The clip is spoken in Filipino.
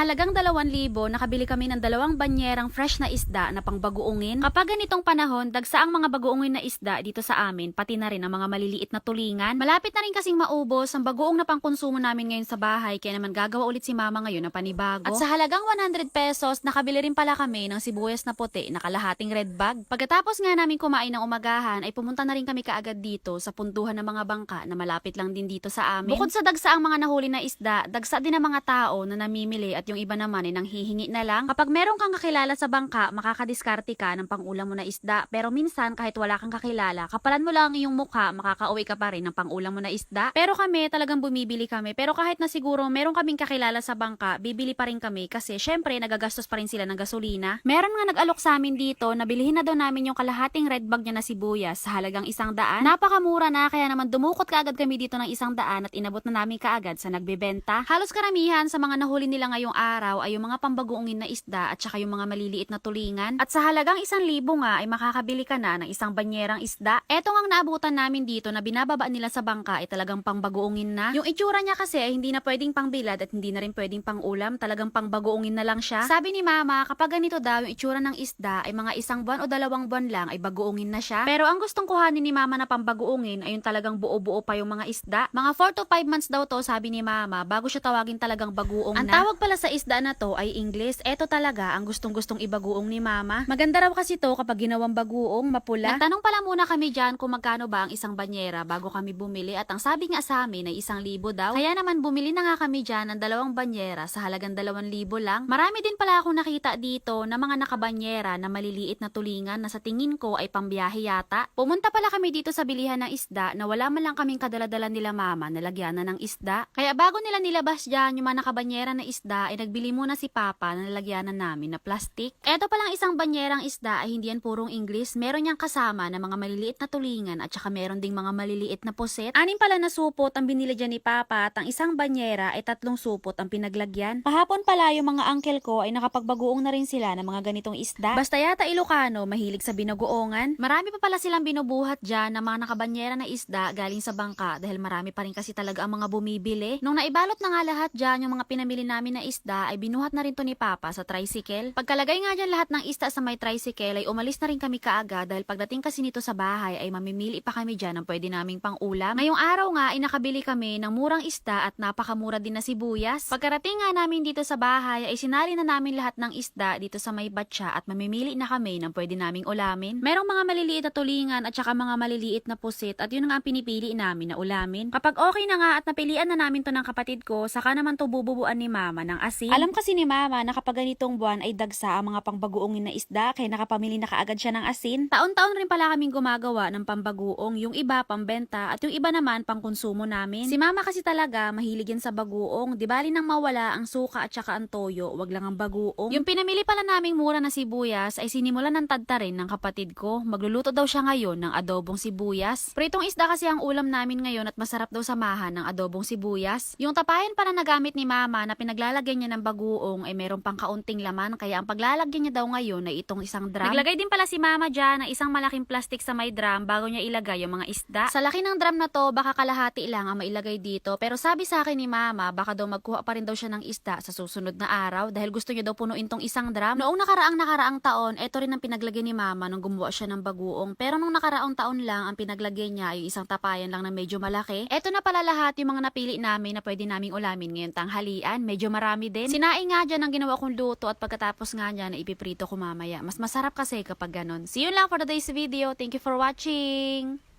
halagang 2,000, nakabili kami ng dalawang banyerang fresh na isda na pangbagoongin. Kapag ganitong panahon, dagsa ang mga bagoongin na isda dito sa amin, pati na rin ang mga maliliit na tulingan. Malapit na rin kasing maubos ang bagoong na pangkonsumo namin ngayon sa bahay, kaya naman gagawa ulit si mama ngayon ng panibago. At sa halagang 100 pesos, nakabili rin pala kami ng sibuyas na puti na kalahating red bag. Pagkatapos nga namin kumain ng umagahan, ay pumunta na rin kami kaagad dito sa puntuhan ng mga bangka na malapit lang din dito sa amin. Bukod sa dagsa ang mga nahuli na isda, dagsa din ang mga tao na namimili at yung iba naman ay nanghihingi na lang. Kapag meron kang kakilala sa bangka, makakadiskarte ka ng pangulam mo na isda. Pero minsan, kahit wala kang kakilala, kapalan mo lang ang iyong mukha, makakauwi ka pa rin ng pangulam mo na isda. Pero kami, talagang bumibili kami. Pero kahit na siguro meron kaming kakilala sa bangka, bibili pa rin kami kasi syempre, nagagastos pa rin sila ng gasolina. Meron nga nag-alok sa amin dito, nabilihin na daw namin yung kalahating red bag niya na sibuyas sa halagang isang daan. Napakamura na, kaya naman dumukot kaagad kami dito ng isang daan at inabot na namin kaagad sa nagbebenta. Halos karamihan sa mga nahuli nila ngayong araw ay yung mga pambagoongin na isda at saka yung mga maliliit na tulingan. At sa halagang isang libo nga ay makakabili ka na ng isang banyerang isda. Eto ang naabutan namin dito na binababa nila sa bangka ay talagang pangbagoongin na. Yung itsura niya kasi ay hindi na pwedeng pangbilad at hindi na rin pwedeng pangulam, talagang pangbagoongin na lang siya. Sabi ni mama, kapag ganito daw yung itsura ng isda ay mga isang buwan o dalawang buwan lang ay bagoongin na siya. Pero ang gustong kuhanin ni mama na pambagoongin ay yung talagang buo-buo pa yung mga isda. Mga 4 to 5 months daw to sabi ni mama bago siya tawagin talagang bagoong na. Ang tawag pala sa isda na to ay English. Eto talaga ang gustong-gustong ibagoong ni mama. Maganda raw kasi to kapag ginawang bagoong, mapula. Nagtanong pala muna kami dyan kung magkano ba ang isang banyera bago kami bumili at ang sabi nga sa amin ay isang libo daw. Kaya naman bumili na nga kami dyan ng dalawang banyera sa halagang dalawang libo lang. Marami din pala akong nakita dito na mga nakabanyera na maliliit na tulingan na sa tingin ko ay pambiyahe yata. Pumunta pala kami dito sa bilihan ng isda na wala man lang kaming kadaladala nila mama na lagyan na ng isda. Kaya bago nila nilabas dyan yung mga nakabanyera na isda ay nagbili muna si papa na nalagyanan namin na plastic. Eto palang isang banyerang isda ay hindi yan purong English. Meron niyang kasama na mga maliliit na tulingan at saka meron ding mga maliliit na puset. Anim pala na supot ang binili dyan ni papa at ang isang banyera ay tatlong supot ang pinaglagyan. Kahapon pala yung mga uncle ko ay nakapagbagoong na rin sila ng mga ganitong isda. Basta yata Ilocano mahilig sa binagoongan. Marami pa pala silang binubuhat dyan ng mga nakabanyera na isda galing sa bangka dahil marami pa rin kasi talaga ang mga bumibili. Nung naibalot na nga lahat dyan yung mga pinamili namin na isda ay binuhat na rin to ni Papa sa tricycle. Pagkalagay nga dyan lahat ng isda sa may tricycle ay umalis na rin kami kaagad dahil pagdating kasi nito sa bahay ay mamimili pa kami dyan ng pwede naming pang ulam. Ngayong araw nga ay nakabili kami ng murang isda at napakamura din na sibuyas. Pagkarating nga namin dito sa bahay ay sinali na namin lahat ng isda dito sa may batya at mamimili na kami ng pwede naming ulamin. Merong mga maliliit na tulingan at saka mga maliliit na pusit at yun nga ang pinipili namin na ulamin. Kapag okay na nga at napilian na namin to ng kapatid ko, saka naman to bububuan ni mama ng asin. Alam kasi ni mama na kapag ganitong buwan ay dagsa ang mga pangbagoongin na isda kaya nakapamili na kaagad siya ng asin. Taon-taon rin pala kaming gumagawa ng pambagoong, yung iba pambenta at yung iba naman pang konsumo namin. Si mama kasi talaga mahilig yan sa bagoong. Di bali nang mawala ang suka at saka ang toyo, wag lang ang bagoong. Yung pinamili pala naming mura na sibuyas ay sinimulan ng tadta rin ng kapatid ko. Magluluto daw siya ngayon ng adobong sibuyas. Pritong isda kasi ang ulam namin ngayon at masarap daw samahan ng adobong sibuyas. Yung tapayan pala na gamit ni mama na pinaglalagyan niya ng bagoong ay meron pang kaunting laman kaya ang paglalagyan niya daw ngayon ay itong isang drum. Naglagay din pala si mama dyan ng isang malaking plastic sa may drum bago niya ilagay yung mga isda. Sa laki ng drum na to, baka kalahati lang ang mailagay dito pero sabi sa akin ni mama baka daw magkuha pa rin daw siya ng isda sa susunod na araw dahil gusto niya daw punuin tong isang drum. Noong nakaraang nakaraang taon, eto rin ang pinaglagay ni mama nung gumawa siya ng bagoong pero nung nakaraang taon lang ang pinaglagay niya ay isang tapayan lang na medyo malaki. Eto na pala lahat yung mga napili namin na pwede naming ulamin ngayon tanghalian. Medyo marami din. Sinaing nga dyan ang ginawa kong luto at pagkatapos nga dyan na ipiprito ko mamaya. Mas masarap kasi kapag ganon. See you lang for today's video. Thank you for watching!